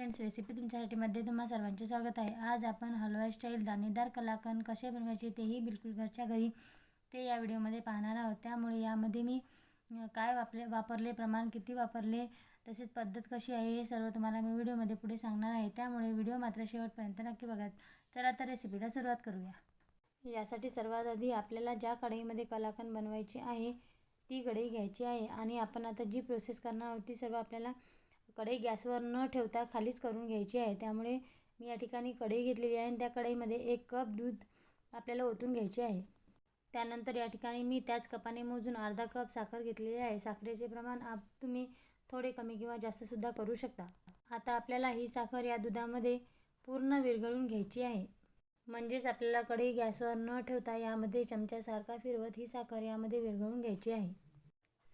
Friends recipe तुमच्यासाठी मध्ये तुम्हा सर्वांचे स्वागत आहे. आज आपण हलवा स्टाईल दाणेदार कलाकंद कसे बनवायचे तेही बिलकुल घरच्या घरी ते या व्हिडिओमध्ये पाहणार आहोत. त्यामुळे यामध्ये मी काय वापरे वापरले प्रमाण किती वापरले तसेच पद्धत कशी आहे हे सर्व तुम्हाला मी व्हिडिओमध्ये पुढे सांगणार आहे. त्यामुळे व्हिडिओ मात्र शेवटपर्यंत नक्की बघा चला तर रेसिपीला सुरुवात करूया. यासाठी सर्वात आधी आपल्याला ज्या कढईमध्ये कलाकंद बनवायचे आहे ती कढई घ्यायची आहे आणि आपण आता जी प्रोसेस करणार आहोत ती सर्व आपल्याला कढई गॅसवर न ठेवता खालीच करून घ्यायची आहे. त्यामुळे मी या ठिकाणी कढई घेतलेली आहे आणि त्या कढईमध्ये एक कप दूध आपल्याला ओतून घ्यायचे आहे. त्यानंतर या ठिकाणी मी त्याच कपाने मोजून अर्धा कप साखर घेतलेली आहे. साखरेचे प्रमाण आप तुम्ही थोडे कमी किंवा जास्तसुद्धा करू शकता. आता आपल्याला ही साखर या दुधामध्ये पूर्ण विरघळून घ्यायची आहे. म्हणजेच आपल्याला कढई गॅसवर न ठेवता यामध्ये चमच्यासारखा फिरवत ही साखर यामध्ये विरघळून घ्यायची आहे.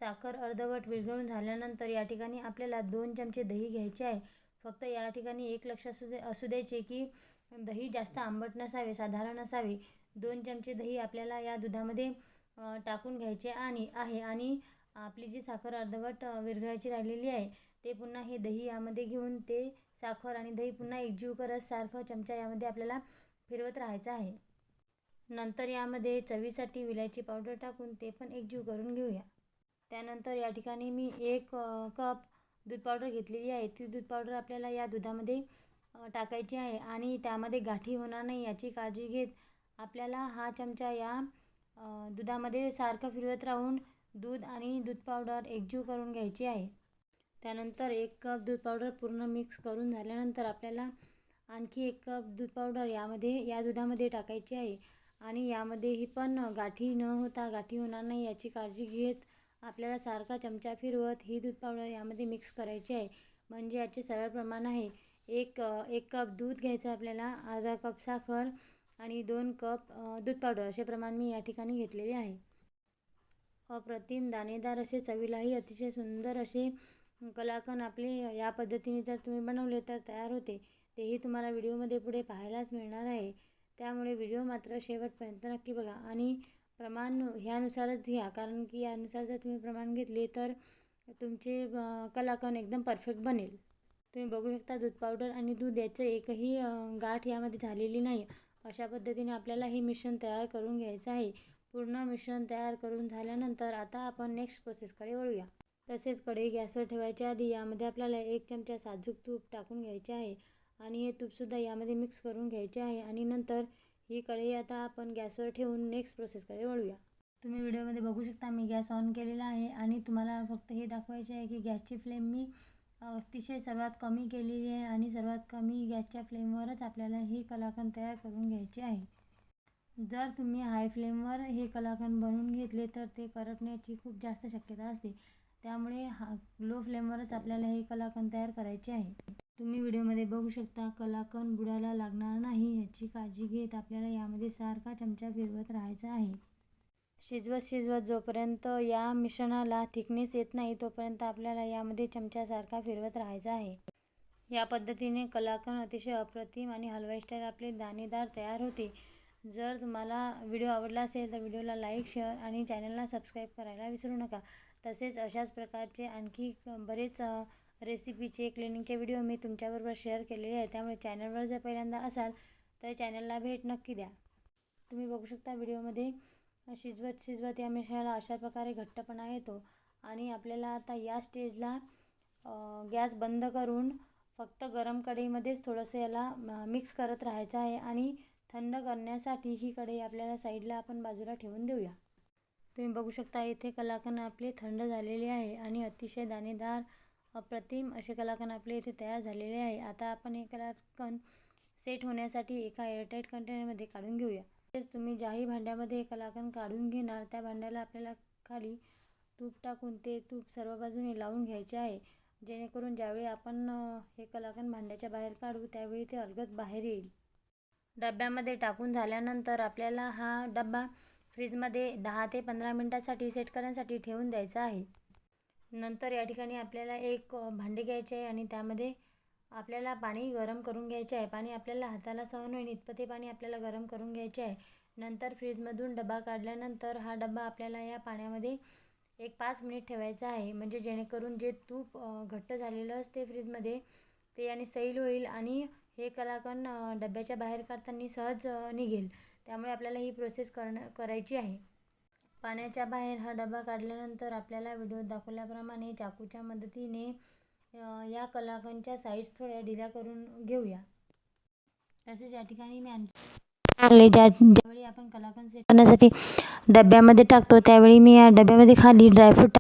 साखर अर्धवट विरघळून झाल्यानंतर या ठिकाणी आपल्याला दोन चमचे दही घ्यायचे आहे. फक्त या ठिकाणी एक लक्ष असू दे असू द्यायचे की दही जास्त आंबट नसावे साधारण असावे. दोन चमचे दही आपल्याला या दुधामध्ये टाकून घ्यायचे आणि आहे आणि आपली जी साखर अर्धवट विरघळायची राहिलेली आहे ते पुन्हा हे दही यामध्ये घेऊन ते साखर आणि दही पुन्हा एकजीव करत सारखं चमचा यामध्ये आपल्याला फिरवत राहायचं आहे. नंतर यामध्ये चवीसाठी विलायची पावडर टाकून ते पण एकजीव करून घेऊया. त्यानंतर या ठिकाणी मी एक कप दूध पावडर घेतलेली आहे. ती दूध पावडर आपल्याला या दुधामध्ये टाकायची आहे आणि त्यामध्ये गाठी होणार नाही याची काळजी घेत आपल्याला हा चमचा या दुधामध्ये सारखं फिरवत राहून दूध आणि दूध पावडर एकजीव करून घ्यायची आहे. त्यानंतर एक कप दूध पावडर पूर्ण मिक्स करून झाल्यानंतर आपल्याला आणखी एक कप दूध पावडर यामध्ये या दुधामध्ये टाकायची आहे. आणि यामध्ये ही पण गाठी न होता गाठी होणार नाही याची काळजी घेत आपल्याला सारखा चमचा फिरवत ही दूध पावडर यामध्ये मिक्स करायची आहे. म्हणजे याचे सरळ प्रमाण आहे. एक एक कप दूध घ्यायचं आपल्याला अर्धा कप साखर आणि दोन कप दूध पावडर असे प्रमाण मी या ठिकाणी घेतलेले आहे. अप्रतिम दाणेदार असे चवीलाही अतिशय सुंदर असे कलाकंद आपले या पद्धतीने जर तुम्ही बनवले तर तयार होते. तेही तुम्हाला व्हिडिओमध्ये पुढे पाहायलाच मिळणार आहे. त्यामुळे व्हिडिओ मात्र शेवटपर्यंत नक्की बघा आणि प्रमाण ह्यानुसारच घ्या. कारण की यानुसार जर तुम्ही प्रमाण घेतले तर तुमचे कलाकंद एकदम परफेक्ट बनेल. तुम्ही बघू शकता दूध पावडर आणि दूध याचं एकही गाठ यामध्ये झालेली नाही. अशा पद्धतीने आपल्याला हे मिश्रण तयार करून घ्यायचं आहे. पूर्ण मिश्रण तयार करून झाल्यानंतर आता आपण नेक्स्ट प्रोसेसकडे वळूया. तसेच कढई गॅसवर ठेवायच्या आधी यामध्ये आपल्याला एक चमचा साजूक तूप टाकून घ्यायचे आहे. आणि हे तूपसुद्धा यामध्ये मिक्स करून घ्यायचे आहे. आणि नंतर ही कढई आता आपण गॅसवर ठेवून नेक्स्ट प्रोसेसकडे वळूया. तुम्ही व्हिडिओमध्ये बघू शकता मी गॅस ऑन केलेला आहे आणि तुम्हाला फक्त हे दाखवायचे आहे की गॅसची फ्लेम मी अतिशय सर्वात कमी केलेली आहे आणि सर्वात कमी गॅसच्या फ्लेमवरच आपल्याला ही कलाकंद तयार करून घ्यायची आहे. जर तुम्ही हाय फ्लेमवर हे कलाकंद बनवून घेतले तर ते करपण्याची खूप जास्त शक्यता असते. त्यामुळे हा लो फ्लेमवरच आपल्याला हे कलाकंद तयार करायचे आहे. तुम्ही व्हिडिओमध्ये बघू शकता कलाकंद बुडायला लागणार नाही याची काळजी घेत आपल्याला यामध्ये सारखा चमचा फिरवत राहायचा आहे. शिजवत शिजवत जोपर्यंत या मिश्रणाला थिकनेस येत नाही तोपर्यंत आपल्याला यामध्ये चमच्यासारखा फिरवत राहायचा आहे. या पद्धतीने कलाकंद अतिशय अप्रतिम आणि हलवाई स्टाईल आपले दाणेदार तयार होते. जर तुम्हाला व्हिडिओ आवडला असेल तर व्हिडिओला लाईक शेअर आणि चॅनलला सबस्क्राईब करायला विसरू नका. तसेच अशाच प्रकारचे आणखी बरेच रेसिपीचे क्लिनिंगचे व्हिडिओ मी तुमच्याबरोबर शेअर केलेले आहे त्यामुळे चॅनलवर जर पहिल्यांदा असाल तर चॅनलला भेट नक्की द्या. तुम्ही बघू शकता व्हिडिओमध्ये शिजवत शिजवत या मिश्रणाला अशा प्रकारे घट्टपणा येतो आणि आपल्याला आता या स्टेजला गॅस बंद करून फक्त गरम कढईमध्येच थोडंसं याला मिक्स करत राहायचं आहे आणि थंड करण्यासाठी ही कढई आपल्याला साईडला आपण बाजूला ठेवून देऊया. तुम्ही बघू शकता इथे कलाकंद आपले थंड झालेले आहे आणि अतिशय दाणेदार अप्रतिम असे कलाकंद आपले इथे तयार झालेले आहे. आता आपण हे कलाकंद सेट होण्यासाठी एका एअरटाईट कंटेनरमध्ये काढून घेऊया. तसेच तुम्ही ज्याही भांड्यामध्ये हे कलाकंद काढून घेणार त्या भांड्याला आपल्याला खाली तूप टाकून ते तूप सर्व बाजूने लावून घ्यायचे आहे. जेणेकरून ज्यावेळी आपण हे कलाकंद भांड्याच्या बाहेर काढू त्यावेळी ते अलगद बाहेर येईल. डब्यामध्ये टाकून झाल्यानंतर आपल्याला हा डबा फ्रीजमध्ये दहा ते पंधरा मिनटासाठी सेट करण्यासाठी ठेवून द्यायचा आहे. नंतर या ठिकाणी आपल्याला एक भांडे घ्यायचे आहे आणि त्यामध्ये आपल्याला पाणी गरम करून घ्यायचे आहे. पाणी आपल्याला हाताला सहन होईल इतपत ते पाणी आपल्याला गरम करून घ्यायचे आहे. नंतर फ्रीजमधून डबा काढल्यानंतर हा डबा आपल्याला या पाण्यामध्ये एक पाच मिनिट ठेवायचा आहे. म्हणजे जेणेकरून जे तूप घट्ट झालेलं असते फ्रीजमध्ये ते आणि सैल होईल आणि हे कलाकंद डब्याच्या बाहेर काढताना सहज निघेल. त्यामुळे आपल्याला ही प्रोसेस करणं करायची आहे. पाण्याच्या बाहेर हा डबा काढल्यानंतर आपल्याला व्हिडिओत दाखवल्याप्रमाणे चाकूच्या मदतीने या कलाकंदच्या साईड्स थोड्या ढिल्या करून घेऊया. तसेच या ठिकाणी मी आणखी टाकले ज्या ज्यावेळी आपण कलाकंद सेट करण्यासाठी डब्यामध्ये टाकतो त्यावेळी मी या डब्यामध्ये खाली ड्रायफ्रूट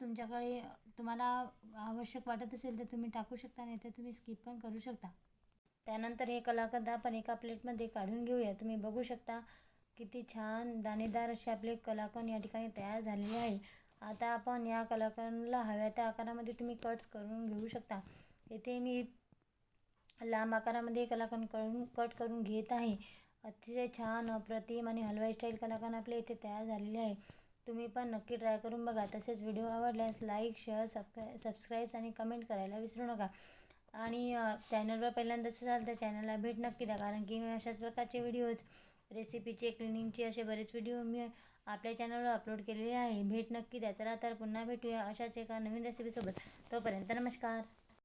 तुमच्याकडे तुम्हाला आवश्यक वाटत असेल तर तुम्ही टाकू शकता नाही तर तुम्ही स्किप पण करू शकता. त्यानंतर हे कलाकंद आपण एका प्लेटमध्ये काढून घेऊया. तुम्ही बघू शकता किती छान दाणेदार असे आपले कलाकंद या ठिकाणी तयार झालेले आहे. आता आपण या कलाकंदला हव्या त्या आकारामध्ये तुम्ही कट्स करून घेऊ शकता. येथे मी लांब आकारामध्ये कलाकंद करून कट करून घेत आहे. अतिशय छान अप्रतिम आणि हलवाई स्टाईल कलाकंद आपले इथे तयार झालेले आहे. तुम्ही पण नक्की ट्राय करून बघा. तसेच व्हिडिओ आवडल्यास लाईक शेअर सबस्क्राय सबस्क्राईब आणि कमेंट करायला विसरू नका. आणि चॅनलवर पहिल्यांदाच असाल तर चॅनलला भेट नक्की द्या. कारण की मी अशाच प्रकारचे व्हिडिओज रेसिपीचे क्लिनिंगचे असे बरेच व्हिडिओ मी आपल्या चॅनलवर अपलोड केलेले आहे. भेट नक्की द्या. चला तर पुन्हा भेटूया अशाच एका नवीन रेसिपीसोबत तोपर्यंत नमस्कार.